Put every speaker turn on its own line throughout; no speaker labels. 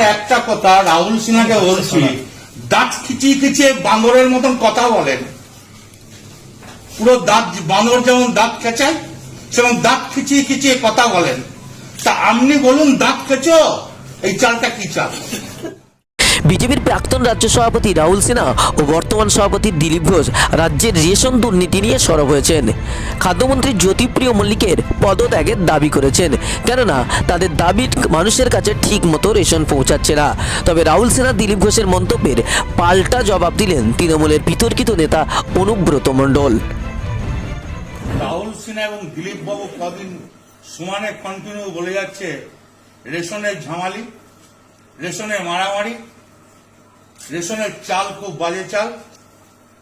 আমার একটা কথা রাহুল সিনহাকে বলছি দাঁত খিচিয়ে খিচিয়ে বান্দরের মতন কথা বলেন। পুরো দাঁত বান্দর যেমন দাঁত খেঁচায় সেরকম দাঁত খিচিয়ে খিচিয়ে কথা বলেন। তা আপনি বলুন দাঁত খেচো? এই চালটা কি চাল?
বিজেপির প্রাক্তন রাজ্য সভাপতি রাহুল সিনহা ও বর্তমান সভাপতি দিলীপ ঘোষ রাজ্যের রেশন দুর্নীতি নিয়ে সরব হয়েছেন। খাদ্যমন্ত্রী জ্যোতিপ্রিয় মল্লিকের পদত্যাগের দাবি করেছেন, কেননা তাদের দাবি মানুষের কাছে ঠিক মতো রেশন পৌঁছাচ্ছে না। তবে রাহুল সিনহা দিলীপ ঘোষের মন্তব্যের পাল্টা জবাব দিলেন তৃণমূলের বিতর্কিত নেতা অনুব্রত মণ্ডল।
রাহুল সিনহা এবং দিলীপ বাবু কদিন সমানে কন্টিনিউ বলে যাচ্ছে রেশনের ঝামালি, রেশনের মারামারি রেশনের চাল খুব বাজে চাল।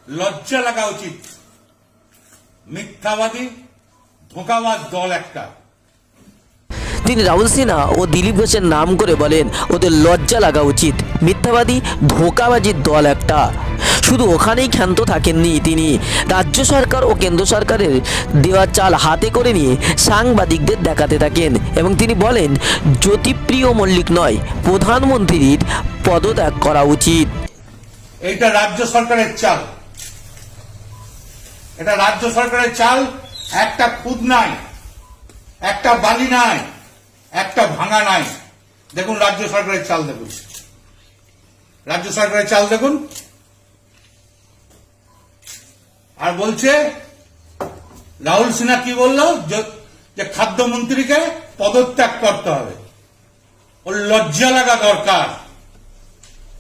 লজ্জা লাগা উচিত। মিথ্যাবাদী, ধোকাবাজ দল একটা।
তিনি রাহুল সিনহা ও দিলীপ ঘোষের নাম করে বলেন, ওদের লজ্জা লাগা উচিত। মিথ্যাবাদী ধোকাবাজির দল একটা। শুধু ওখানেই ক্ষান্ত থাকেননি তিনি। রাজ্য সরকার ও কেন্দ্র সরকারের দেওয়া চাল হাতে করে নিয়ে সাংবাদিকদের দেখাতে থাকেন এবং তিনি বলেন, জ্যোতিপ্রিয় মল্লিক নয়, প্রধানমন্ত্রীর পদত্যাগ করা উচিত।
এইটা রাজ্য সরকারের চাল। এটা রাজ্য সরকারের চাল, একটা খুদ নাই, একটা বালি নাই, একটা ভাঙা নাই। দেখুন, রাজ্য সরকারের চাল দেখুন। রাজ্য সরকারের চাল দেখুন। আর বলছে, রাহুল সিনহা কি বলল? যে- খাদ্যমন্ত্রীকে পদত্যাগ করতে হবে। ওর লজ্জা লাগা দরকার।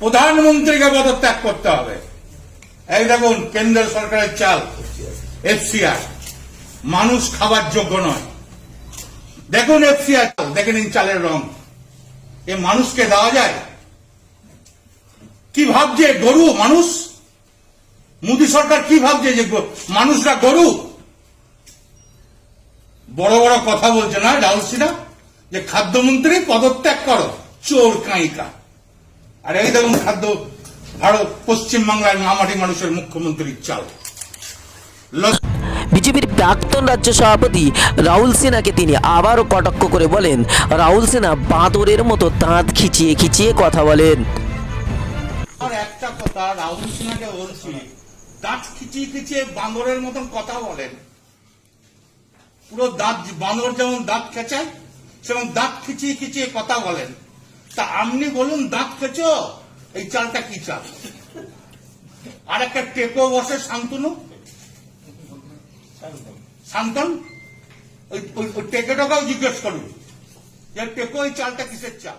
প্রধানমন্ত্রীকে পদত্যাগ করতে হবে। এই দেখুন কেন্দ্র সরকারের চাল, এফসিআর। মানুষ খাবার যোগ্য নয়। দেখুন এফসিআর চাল, দেখে নিন চালের রং। এ মানুষকে দেওয়া যায়? কি ভাবছে? গরু, মানুষ? মোদী সরকার কি ভাবছে যে মানুষরা গরু? বড় বড় কথা বলছে না সিনহা যে খাদ্যমন্ত্রী পদত্যাগ করো, চোর কাঁইকা। আর এই ধরুন খাদ্য ভারত পশ্চিমবাংলার মামাটি মানুষের মুখ্যমন্ত্রীর চাল।
বিজেপির প্রাক্তন রাজ্য সভাপতি রাহুল সিনহাকে তিনি আবারও কটাক্ষ করে বলেন রাহুল সিনহা বাঁদরের মতো দাঁত খিচিয়ে খিচিয়ে কথা বলেন।
আর একটা কথা রাহুল সিনহাকে বলছি দাঁত খিচিয়ে খিচিয়ে বান্দরের মতন কথা বলেন। পুরো দাঁত বাঁদর যেমন দাঁত খেঁচায় সেরকম দাঁত খিচিয়ে খিচিয়ে কথা বলেন। তা আপনি বলুন, দাঁত খেছ এই চালটা কি চাল? আর একটা টেকো বসে, শান্তনু। শান্তন, ওই টেকে টাকাও জিজ্ঞেস করুন। যে টেকো এই চালটা কিসের চাল?